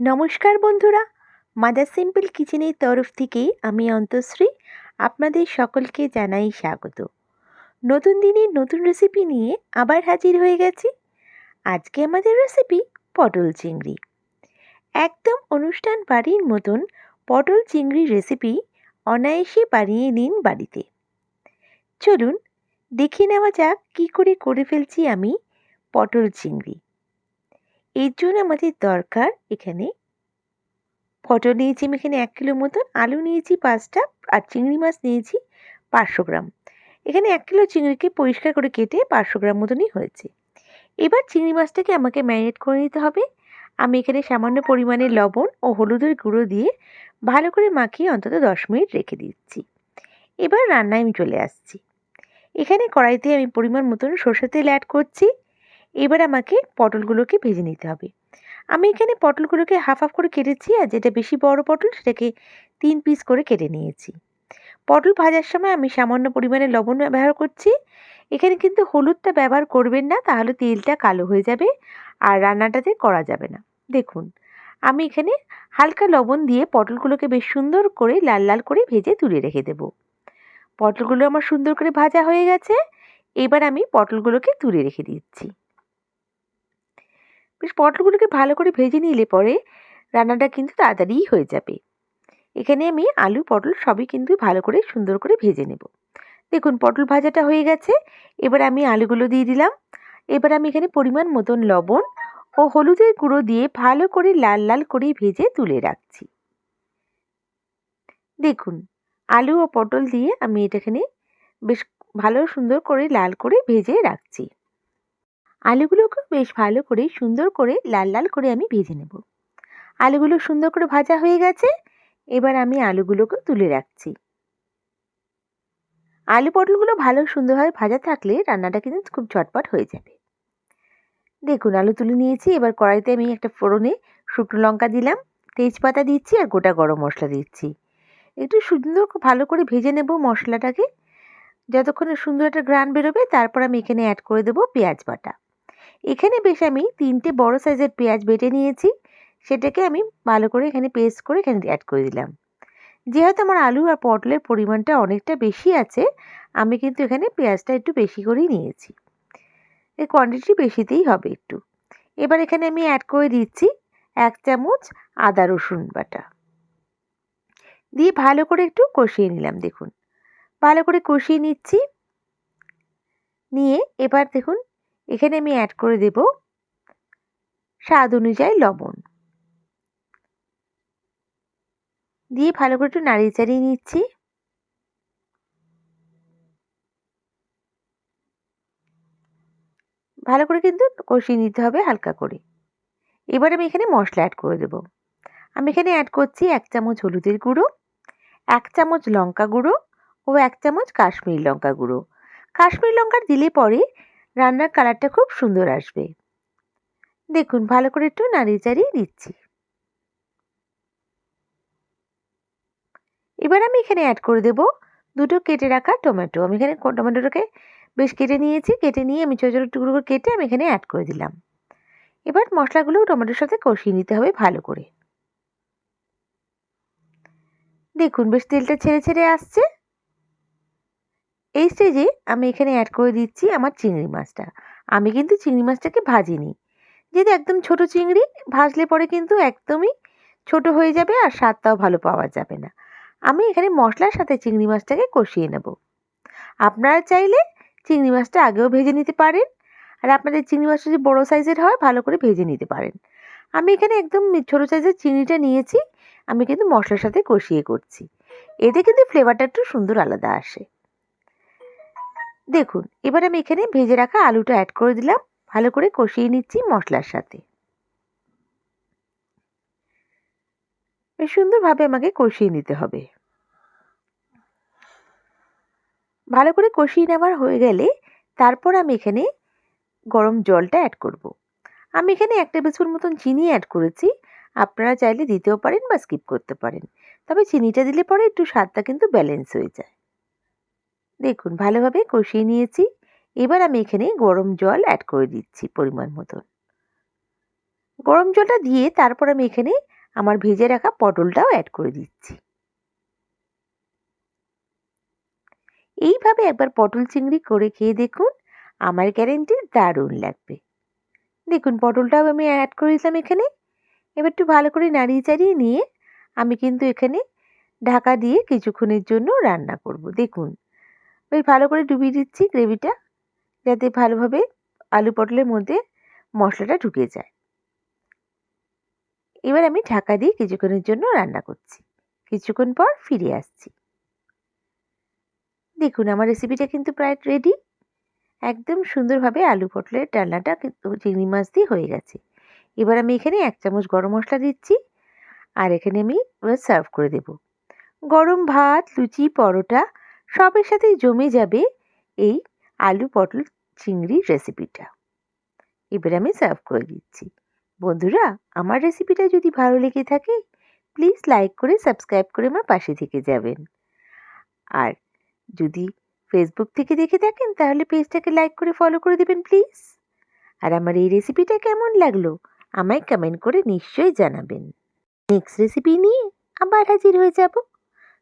নমস্কার বন্ধুরা mother simple কিচেনের তরফ থেকে আমি অন্তশ্রী আপনাদের সকলকে জানাই স্বাগত। নতুন দিনের নতুন রেসিপি নিয়ে আবার হাজির হয়ে গেছি। আজকে আমাদের রেসিপি পটল চিংড়ি। একদম অনুষ্ঠান বাড়ির মতন পটল চিংড়ির রেসিপি অনায়াসে বানিয়ে নিন বাড়িতে। চলুন, দেখে নেওয়া যাক কী করে করে ফেলছি আমি পটল চিংড়ি। এর জন্য আমাদের দরকার এখানে পটল নিয়েছি আমি এখানে এক কিলো মতন, আলু নিয়েছি পাঁচটা আর চিংড়ি মাছ নিয়েছি পাঁচশো গ্রাম। এখানে এক কিলো চিংড়িকে পরিষ্কার করে কেটে পাঁচশো গ্রাম মতনই হয়েছে। এবার চিংড়ি মাছটাকে আমাকে ম্যারিনেট করে নিতে হবে। আমি এখানে সামান্য পরিমাণে লবণ ও হলুদের গুঁড়ো দিয়ে ভালো করে মাখিয়ে অন্তত দশ মিনিট রেখে দিচ্ছি। এবার রান্নায় আমি চলে আসছি। এখানে কড়াইতে আমি পরিমাণ মতন সর্ষের তেল অ্যাড করছি। এবার আমাকে পটলগুলোকে ভেজে নিতে হবে। আমি এখানে পটলগুলোকে হাফ হাফ করে কেটেছি আর যেটা বেশি বড় পটল সেটাকে তিন পিস করে কেটে নিয়েছি। পটল ভাজার সময় আমি সামান্য পরিমাণে লবণ ব্যবহার করছি। এখানে কিন্তু হলুদটা ব্যবহার করবেন না, তাহলে তেলটা কালো হয়ে যাবে আর রান্নাটাতে করা যাবে না। দেখুন, আমি এখানে হালকা লবণ দিয়ে পটলগুলোকে বেশ সুন্দর করে লাল লাল করে ভেজে তুলে রেখে দেব। পটলগুলো আমার সুন্দর করে ভাজা হয়ে গেছে। এবার আমি পটলগুলোকে তুলে রেখে দিচ্ছি। বেশ পটলগুলোকে ভালো করে ভেজে নিলে পরে রান্নাটা কিন্তু তাড়াতাড়িই হয়ে যাবে। এখানে আমি আলু, পটল সবই কিন্তু ভালো করে সুন্দর করে ভেজে নেব। দেখুন, পটল ভাজাটা হয়ে গেছে। এবার আমি আলুগুলো দিয়ে দিলাম। এবার আমি এখানে পরিমাণ মতন লবণ ও হলুদের গুঁড়ো দিয়ে ভালো করে লাল লাল করে ভেজে তুলে রাখছি। দেখুন, আলু ও পটল দিয়ে আমি এটাখানে বেশ ভালো সুন্দর করে লাল করে ভেজে রাখছি। আলুগুলোকে বেশ ভালো করে সুন্দর করে লাল লাল করে আমি ভেজে নেব। আলুগুলো সুন্দর করে ভাজা হয়ে গেছে, এবার আমি আলুগুলোকে তুলে রাখছি। আলু পটলগুলো ভালো সুন্দরভাবে ভাজা থাকলে রান্নাটা কিন্তু খুব ঝটপট হয়ে যাবে। দেখুন, আলু তুলে নিয়েছি, এবার কড়াইতে আমি একটা ফোড়নে শুকনো লঙ্কা দিলাম, তেজপাতা দিচ্ছি আর গোটা গরম মশলা দিচ্ছি। একটু সুন্দর ভালো করে ভেজে নেব মশলাটাকে। যতক্ষণে সুন্দর একটা গ্রান বেরোবে, তারপর আমি এখানে অ্যাড করে দেবো পেঁয়াজ বাটা। এখানে বেশ আমি তিনটে বড় সাইজের পেঁয়াজ বেটে নিয়েছি। সেটাকে আমি ভালো করে এখানে পেস্ট করে এখানে অ্যাড করে দিলাম। যেহেতু আমার আলু আর পটলের পরিমাণটা অনেকটা বেশি আছে, আমি কিন্তু এখানে পেঁয়াজটা একটু বেশি করেই নিয়েছি। এই কোয়ান্টিটি বেশিতেই হবে একটু। এবার এখানে আমি অ্যাড করে দিচ্ছি এক চামচ আদা রসুন বাটা। দিয়ে ভালো করে একটু কষিয়ে নিলাম, দেখুন। ভালো করে কষিয়ে নিচ্ছি। নিয়ে এবার দেখুন এখানে আমি অ্যাড করে দেব স্বাদ অনুযায়ী লবণ। দিয়ে ভালো করে একটু নাড়িয়ে চাড়িয়ে নিচ্ছি। ভালো করে কিন্তু কষিয়ে নিতে হবে হালকা করে। এবার আমি এখানে মশলা অ্যাড করে দেব। আমি এখানে অ্যাড করছি এক চামচ হলুদের গুঁড়ো, এক চামচ লঙ্কা গুঁড়ো ও এক চামচ কাশ্মীরি লঙ্কা গুঁড়ো। কাশ্মীরি লঙ্কা দিলে পরে রান্নার কালারটা খুব সুন্দর আসবে। দেখুন, ভালো করে একটু নাড়িয়ে চাড়িয়ে দিচ্ছি। এবার আমি এখানে অ্যাড করে দেব দুটো কেটে রাখা টমেটো আমি এখানে টমেটোটাকে বেশ কেটে নিয়েছি। কেটে নিয়ে আমি ছোটো ছোটো টুকরো করে কেটে আমি এখানে অ্যাড করে দিলাম। এবার মশলাগুলো টমেটোর সাথে কষিয়ে নিতে হবে ভালো করে। দেখুন, বেশ তেলটা ছেড়ে ছেড়ে আসছে। এই স্টেজে আমি এখানে অ্যাড করে দিচ্ছি আমার চিংড়ি মাছটা। আমি কিন্তু চিংড়ি মাছটাকে ভাজিনি। যেহেতু একদম ছোট চিংড়ি, ভাজলে পরে কিন্তু একদমই ছোট হয়ে যাবে আর স্বাদটাও ভালো পাওয়া যাবে না। আমি এখানে মশলার সাথে চিংড়ি মাছটাকে কষিয়ে নেব। আপনারা চাইলে চিংড়ি মাছটা আগেও ভেজে নিতে পারেন। আর আপনাদের চিংড়ি মাছটা যদি বড়ো সাইজের হয়, ভালো করে ভেজে নিতে পারেন। আমি এখানে একদম ছোটো সাইজের চিংড়িটা নিয়েছি। আমি কিন্তু মশলার সাথে কষিয়ে করছি। এতে কিন্তু ফ্লেভারটা একটু সুন্দর আলাদা আসে। দেখুন, এবার আমি এখানে ভেজে রাখা আলুটা অ্যাড করে দিলাম। ভালো করে কষিয়ে নিচ্ছি মশলার সাথে। বেশ সুন্দরভাবে আমাকে কষিয়ে নিতে হবে। ভালো করে কষিয়ে নেওয়ার হয়ে গেলে তারপর আমি এখানে গরম জলটা অ্যাড করব। আমি এখানে এক টেবিল স্পুন মতন চিনি অ্যাড করেছি। আপনারা চাইলে দিতেও পারেন বা স্কিপ করতে পারেন। তবে চিনিটা দিলে পরে একটু স্বাদটা কিন্তু ব্যালেন্স হয়ে যায়। দেখুন, ভালোভাবে কষিয়ে নিয়েছি। এবার আমি এখানে গরম জল অ্যাড করে দিচ্ছি পরিমাণ মতন। গরম জলটা দিয়ে তারপর আমি এখানে আমার ভেজে রাখা পটলটাও অ্যাড করে দিচ্ছি। এইভাবে একবার পটল চিংড়ি করে খেয়ে দেখুন, আমার গ্যারেন্টি দারুণ লাগবে। দেখুন, পটলটাও আমি অ্যাড করে দিলাম এখানে। এবার একটু ভালো করে নাড়িয়ে চাড়িয়ে নিয়ে আমি কিন্তু এখানে ঢাকা দিয়ে কিছুক্ষণের জন্য রান্না করব। দেখুন বেশ ভালো করে ডুবিয়ে দিচ্ছি গ্রেভিটা, যাতে ভালোভাবে আলু পটলের মধ্যে মশলাটা ঢুকে যায়। এবার আমি ঢাকা দিয়ে কিছুক্ষণের জন্য রান্না করছি। কিছুক্ষণ পর ফিরে আসছি। দেখুন, আমার রেসিপিটা কিন্তু প্রায় রেডি একদম সুন্দরভাবে আলু পটলের ডালনাটা কিন্তু চিংড়ি মাছ দিয়ে হয়ে গেছে। এবার আমি এখানে এক চামচ গরম মশলা দিচ্ছি আর এখানে আমি সার্ভ করে দেব। গরম ভাত, লুচি, পরোটা সবের সাথেই জমে যাবে এই আলু পটল চিংড়ির রেসিপিটা এবার আমি সার্ভ করে দিচ্ছি। বন্ধুরা, আমার রেসিপিটা যদি ভালো লেগে থাকে প্লিজ লাইক করে সাবস্ক্রাইব করে আমার পাশে থেকে যাবেন। আর যদি ফেসবুক থেকে দেখে থাকেন, তাহলে পেজটাকে লাইক করে ফলো করে দেবেন প্লিজ আর আমার এই রেসিপিটা কেমন লাগল, আমায় কমেন্ট করে নিশ্চয়ই জানাবেন। নেক্সট রেসিপি নিয়ে আবার হাজির হয়ে যাব।